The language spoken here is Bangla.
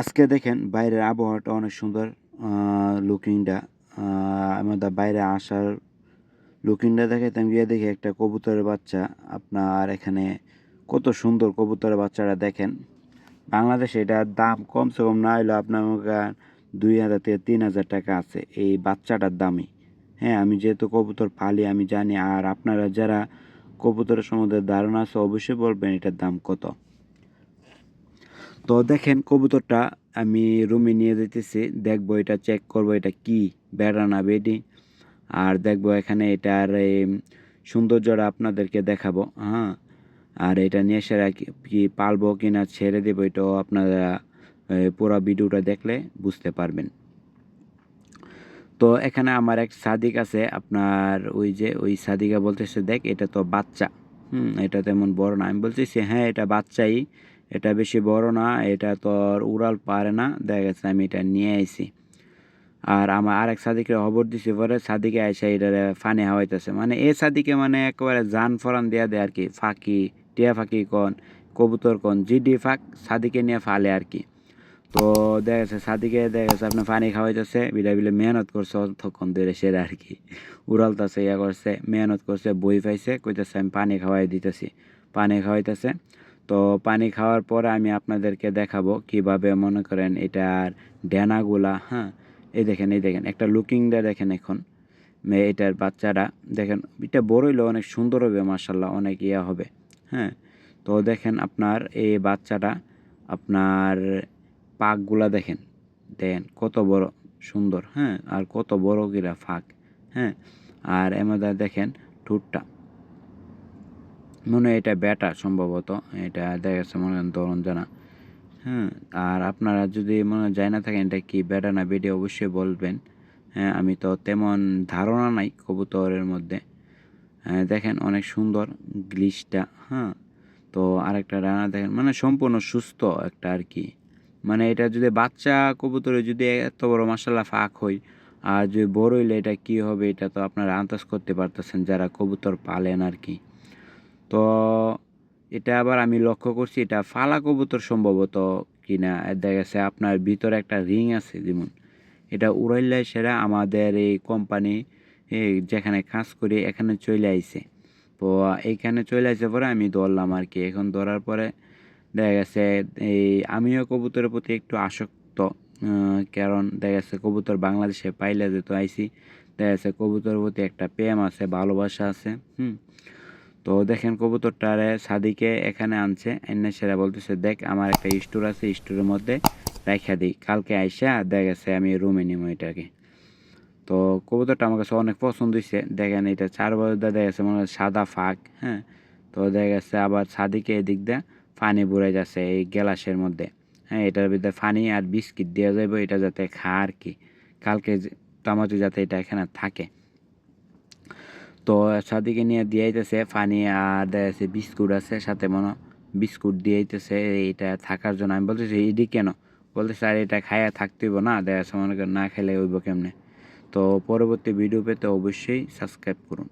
আজকে দেখেন বাইরের আবহাওয়াটা অনেক সুন্দর লুকিংটা আমাদের বাইরে আসার লুকিংটা দেখাইতাম, গিয়ে দেখি একটা কবুতরের বাচ্চা। আপনার এখানে কত সুন্দর কবুতরের বাচ্চাটা দেখেন। বাংলাদেশে এটার দাম কমসে কম না হলেও আপনার দুই হাজার থেকে তিন হাজার টাকা আছে এই বাচ্চাটার দামই। হ্যাঁ আমি যেহেতু কবুতর পালি, আমি জানি, আর আপনারা যারা কবুতরের সম্বন্ধে ধারণা আছে, অবশ্যই বলবেন এটার দাম কত। তো দেখেন কবুতরটা আমি রুমে নিয়ে যেতেছি দেখব এটা চেক করব এটা কি, বেড়া না বেডি। আর দেখব এখানে এটার সৌন্দর্যটা আপনাদেরকে দেখাবো হ্যাঁ। আর এটা নিয়ে এসে কি পালবো কি না ছেড়ে দেবো, এটাও আপনারা পুরো ভিডিওটা দেখলে বুঝতে পারবেন। তো এখানে আমার এক সাদিক আছে, আপনার ওই যে, ওই সাদিকা বলতেছে, দেখ এটা তো বাচ্চা, হুম, এটা তেমন বড় না। আমি বলতেছি হ্যাঁ এটা বাচ্চাই এটা বেশি বড় না, এটা তো আর উড়াল পারে না। দেখা গেছে আমি এটা নিয়ে আইছি। আর আমার আরেক সাদিকে খবর দিছি, পরে সাদিকে আইসা এটা ফানে হাওয়াইতেছে। মানে এ সাদিকে মানে একেবারে জান ফরান দেয়া দেয় আর কি, ফাঁকি, টিয়া ফাঁকি কন, কবুতর কন, জিডি ফাঁক সাদিকে নিয়ে ফালে আর কি। তো দেখা গেছে সাদিকে, দেখা গেছে আপনার পানি খাওয়াইতেছে বিলে বিলে মেহনত করছে, অতক্ষণ ধরে সেরা আর কি। উড়ালতাছে, ইয়া করছে, মেহনত করছে, বই পাইছে, কইতেছে আমি পানি খাওয়াই দিতেছি। পানি খাওয়াইতেছে তো পানি খাওয়ার পরে আমি আপনাদেরকে দেখাবো কীভাবে, মনে করেন এটার ডেনাগুলা হ্যাঁ? এই দেখেন এই দেখেন, একটা লুকিংটা দেখেন এখন। মে- এটার বাচ্চারা, দেখেন, এটা বড় হইলেও অনেক সুন্দর হবে মার্শাল্লাহ অনেক ইয়া হবে হ্যাঁ? তো দেখেন আপনার এই বাচ্চাটা, আপনার পাকগুলা দেখেন দেখেন কত বড় সুন্দর হ্যাঁ? আর কত বড় কিরা ফাঁক হ্যাঁ? আর এমদা দেখেন ঠোঁটটা মনে হয় এটা ব্যাটা সম্ভবত। এটা দেখা মনে করেন তরুণ জানা। হ্যাঁ আর আপনারা যদি মনে হয় যায় না থাকেন এটা কি ব্যাটা না বেটে, অবশ্যই বলবেন। হ্যাঁ আমি তো তেমন ধারণা নাই কবুতরের মধ্যে। হ্যাঁ দেখেন অনেক সুন্দর গ্লিসটা হ্যাঁ। তো আরেকটা রানা দেখেন মানে সম্পূর্ণ সুস্থ একটা আর কি। মানে এটা যদি বাচ্চা কবুতরে যদি এত বড় মাসাল্লাহ ফাঁক হয়, আর যদি বড় হইলে এটা কি হবে এটা তো আপনারা আন্দাজ করতে পারতেছেন যারা কবুতর পালেন আর কি। তো এটা আবার আমি লক্ষ্য করছি, এটা ফালা কবুতর সম্ভবত কিনা দেখা গেছে আপনার ভিতরে একটা রিং আছে যেমন, এটা উড়াইলে সেরা আমাদের এই কোম্পানি যেখানে কাজ করি এখানে চলে আইছে। তো এইখানে চলে আসে পরে আমি ধরলাম আর কি, এখন ধরার পরে দেখা গেছে, এই আমিও কবুতরের প্রতি একটু আসক্ত কারণ দেখা গেছে কবুতর বাংলাদেশে পাইলে যেহেতু আইসি দেখা গেছে কবুতরের প্রতি একটা প্রেম আছে, ভালোবাসা আছে, হুম। তো দেখেন কবুতরটারে সাদিকে এখানে আনছে, এনে সেরা বলতেছে, দেখ, আমার একটা স্টোর আছে, স্টোরের মধ্যে রাখা দিই। কালকে আইসা দেখা গেছে আমি রুমে নিব এটাকে। তো কবুতরটা আমার কাছে অনেক পছন্দ হয়েছে দেখেন এটা চার বছর দেখা গেছে, মনে হয় সাদা ফাঁক হ্যাঁ? তো দেখা গেছে আবার সাদিকে এদিক দিয়ে পানি বুড়াই যাচ্ছে এই গ্লাসের মধ্যে। হ্যাঁ এটার ভিতরে পানি আর বিস্কিট দেওয়া যাবে এটা যাতে খা আর কি। কালকে টমাটো যাতে এটা এখানে থাকে। তো সাদিকে নিয়ে দিয়াইতেছে পানি আর দেয় বিস্কুট আছে সাথে মনে বিস্কুট দিয়ে আইতেছে এটা থাকার জন্য। আমি বলতেছি, এডি কেন? বলতেছে, আর, এটা খাইয়া থাকতে হইব না যাচ্ছে মনে না খেলে হইব কেমনে? তো পরবর্তী ভিডিও পেতে অবশ্যই সাবস্ক্রাইব করুন।